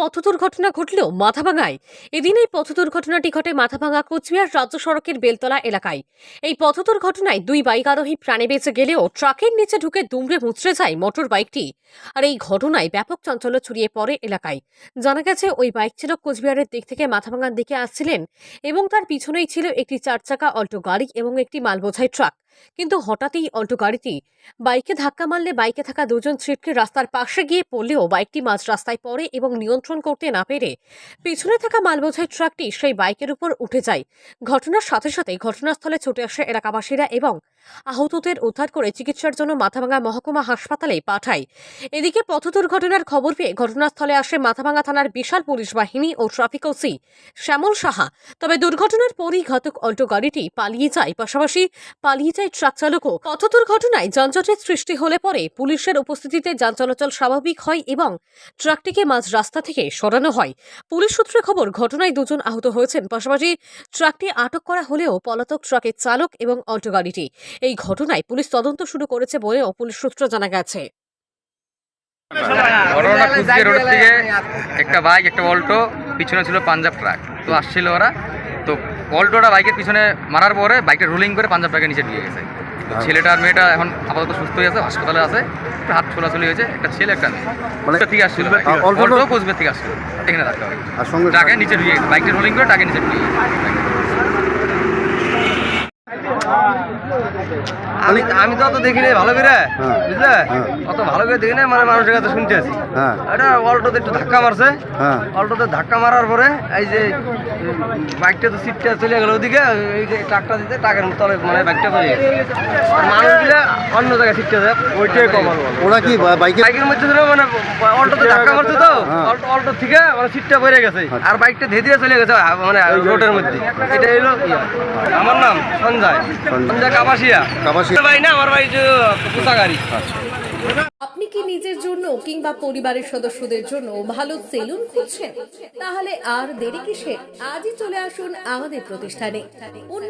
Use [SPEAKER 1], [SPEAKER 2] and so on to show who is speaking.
[SPEAKER 1] পথ দুর্ঘটনা ঘটলেও মাথাভাঙায়। এদিন এই পথ দুর্ঘটনাটি ঘটে মাথাভাঙা কোচবিহার রাজ্য সড়কের বেলতলা এলাকায়। এই পথ দুর্ঘটনায় দুই বাইক আরোহী প্রাণে বেঁচে গেলেও ট্রাকের নিচে ঢুকে দুমড়ে মুচড়ে যায় মোটর বাইকটি। আর এই ঘটনায় ব্যাপক চাঞ্চল্য ছড়িয়ে পড়ে এলাকায়। জানা গেছে, ওই বাইক ছিল কোচবিহারের দিক থেকে মাথাভাঙার দিকে আসছিলেন এবং তার পিছনেই ছিল একটি চার চাকা অল্টো গাড়ি এবং একটি মালবোঝাই ট্রাক। কিন্তু হঠাৎই অল্টো গাড়িটি বাইকে ধাক্কা মারলে বাইকে থাকা দুজন ছিটকে রাস্তার পাশে গিয়ে পড়লেও বাইকটি মাঝ রাস্তায় পড়ে এবং নিয়ন্ত্রণ করতে না পেরে পিছনে থাকা মালবোঝাই ট্রাকটি সেই বাইকের উপর উঠে যায়। ঘটনার সাথে সাথে ঘটনাস্থলে ছুটে আসে এলাকাবাসীরা এবং আহতদের উদ্ধার করে চিকিৎসার জন্য মাথাভাঙা মহকুমা হাসপাতালে পাঠায়। এদিকে পথ দুর্ঘটনার খবর পেয়ে ঘটনাস্থলে আসে মাথাভাঙ্গা থানার বিশাল পুলিশ বাহিনী ও ট্রাফিক ওসি শ্যামল সাহা। তবে দুর্ঘটনার পরই ঘাতক অল্টো গাড়িটি পালিয়ে যায়। পাশাপাশি পালিয়ে যায় ট্রাক চালকও। পথ দুর্ঘটনায় যানজটের সৃষ্টি হলে পরে পুলিশের উপস্থিতিতে যান চলাচল স্বাভাবিক হয় এবং ট্রাকটিকে মাঝ রাস্তা থেকে সরানো হয়। পুলিশ সূত্রে খবর, ঘটনায় দুজন আহত হয়েছেন। পাশাপাশি ট্রাকটি আটক করা হলেও পলাতক ট্রাকের চালক এবং অল্টো গাড়িটি। এই ঘটনায় পুলিশ তদন্ত শুরু করেছে বলে পুলিশ সূত্র জানা গেছে।
[SPEAKER 2] ঘটনাটা কুচবিহার রোড থেকে একটা বাইক একটা অল্টো পিছনে ছিল পাঞ্জাব ট্রাক। তো আসছিল ওরা। তো অল্টোটা বাইকের পিছনে মারার পরে বাইকটা রুলিং করে পাঞ্জাব ট্রাকের নিচে দিয়ে গেছে। তো ছেলেটা আর মেয়েটা এখন আপাতত সুস্থ হয়ে আছে হাসপাতালে আছে। একটু হাত ছোলাছলি হয়েছে একটা ছেলে একটা মেয়ে।
[SPEAKER 3] মানে
[SPEAKER 2] মানে থেকে আসছিল। অল্টো কোচবিহার থেকে আসছিল। এখানে রাখতে হবে। ট্রাকের নিচে ঢুকে গেছে। বাইকটা রোলিং করে ট্রাকের নিচে ঢুকে গেছে।
[SPEAKER 4] আমি আমি তো অত দেখি নাই ভালো করে?
[SPEAKER 3] হ্যাঁ।
[SPEAKER 4] বুঝলে?
[SPEAKER 3] হ্যাঁ।
[SPEAKER 4] অত ভালো করে দেখি নাই মানে মানুষের কাছে শুনতে আছি।
[SPEAKER 3] হ্যাঁ।
[SPEAKER 4] এটা অল্টোতে একটু ধাক্কা মারছে। অল্টোতে ধাক্কা মারার পরে এই যে বাইকটা তো সিটটা চলে গেল ওদিকে এই যে ট্রাকটা দিতে ট্রাকের তলে মানে বাইকটা পড়ে গেছে। আর মানুষগুলো অন্য জায়গায় সিটটা দেয় ওইটাই কমাল
[SPEAKER 3] ওরা কি বাইকে
[SPEAKER 4] বাইকের মধ্যে মানে অল্টোতে ধাক্কা মারছে তো
[SPEAKER 3] হ্যাঁ।
[SPEAKER 4] অল্টো থেকে মানে সিটটা পড়ে গেছে।
[SPEAKER 3] আচ্ছা।
[SPEAKER 4] আর বাইকটা ধীরে ধীরে চলে গেছে মানে রোডের মধ্যে। এটা হলো আমার নাম সঞ্জয়।
[SPEAKER 3] সঞ্জয়।
[SPEAKER 4] সঞ্জয় কাপাসিয়া ভাই না আমার ভাই যে পোশাকারি।
[SPEAKER 1] আপনি কি নিজের জন্য কিংবা পরিবারের সদস্যদের জন্য ভালো সেলুন খুঁজছেন? তাহলে আর দেরি কিসে? আজই চলে আসুন আমাদের প্রতিষ্ঠানে। উন্নত